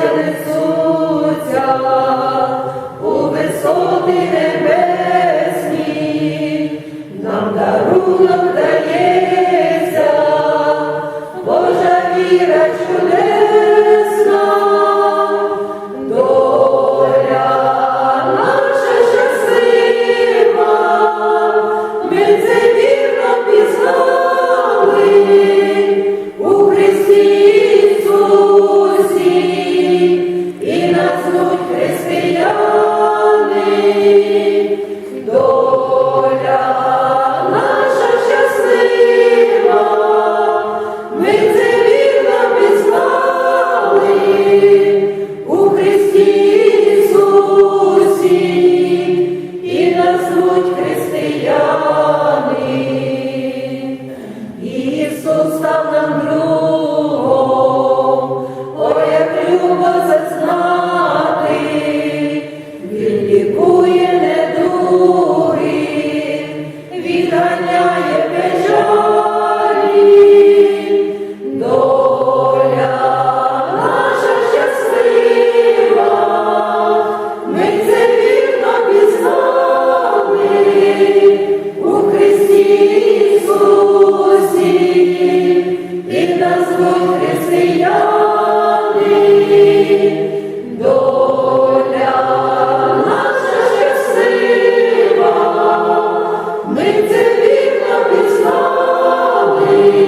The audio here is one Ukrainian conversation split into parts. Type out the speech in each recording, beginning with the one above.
Jesus. Yeah, yeah, yeah.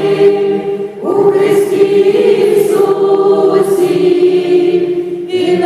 Пізнали у Христі Ісусі і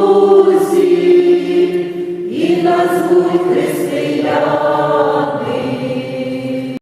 Ісусі, і нас будь християн.